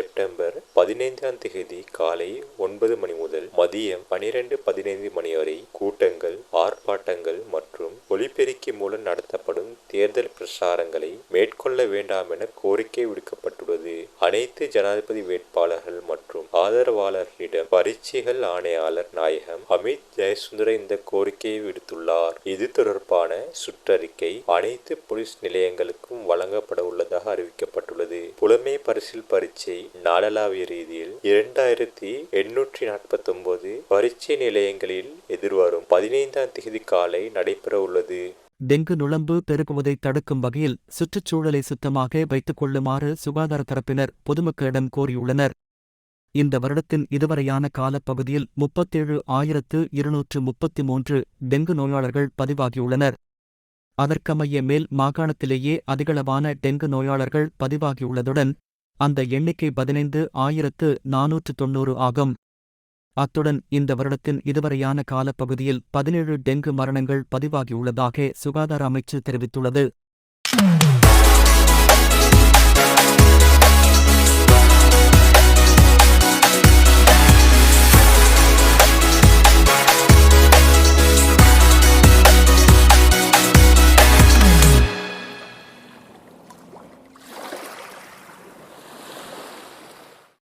September பதினைந்தாம் தேதி காலை ஒன்பது மணி முதல் மதியம் பனிரெண்டு பதினைந்து மணி வரை கூட்டங்கள் ஆர்ப்பாட்டங்கள் மற்றும் ஒலிபெருக்கி மூலம் நடத்தப்படும் தேர்தல் பிரச்சாரங்களை மேற்கொள்ள வேண்டாம் என கோரிக்கை என்பது அனைத்து ஜனாதிபதி வேட்பாளர்கள் மற்றும் ஆதரவாளர்களிடம் பரீட்சைகள் ஆணையாளர் நாயகம் அமித் ஜெயசுந்தர இந்த கோரிக்கையை விடுத்துள்ளார். இது தொடர்பான சுற்றறிக்கை அனைத்து போலீஸ் நிலையங்களுக்கும் வழங்கப்பட உள்ளதாக அறிவிக்கப்பட்டுள்ளது. புலமை பரிசில் பரீட்சை நாடளாவிய ரீதியில் இரண்டாயிரத்தி எண்ணூற்றி நாற்பத்தி ஒன்பது பரீட்சை நிலையங்களில் எதிர்வரும் பதினைந்தாம் தேதி காலை நடைபெற உள்ளது. டெங்கு நுளம்பு பெருகுவதை தடுக்கும் வகையில் சுற்றுச்சூழலை சுத்தமாக வைத்துக் கொள்ளுமாறு சுகாதார தரப்பினர் பொதுமக்களிடம் கோரியுள்ளனர். இந்த வருடத்தின் இதுவரையான காலப்பகுதியில் முப்பத்தேழு ஆயிரத்து இருநூற்று முப்பத்தி மூன்று டெங்கு நோயாளர்கள் பதிவாகியுள்ளனர். அதற்கமைய மேல் மாகாணத்திலேயே அதிகளவான டெங்கு நோயாளர்கள் பதிவாகியுள்ளதுடன் அந்த எண்ணிக்கை பதினைந்து ஆயிரத்து நானூற்று தொன்னூறு ஆகும். அத்துடன் இந்த வருடத்தின் இதுவரையான காலப்பகுதியில் பதினேழு டெங்கு மரணங்கள் பதிவாகியுள்ளதாக சுகாதார அமைச்சு தெரிவித்துள்ளது.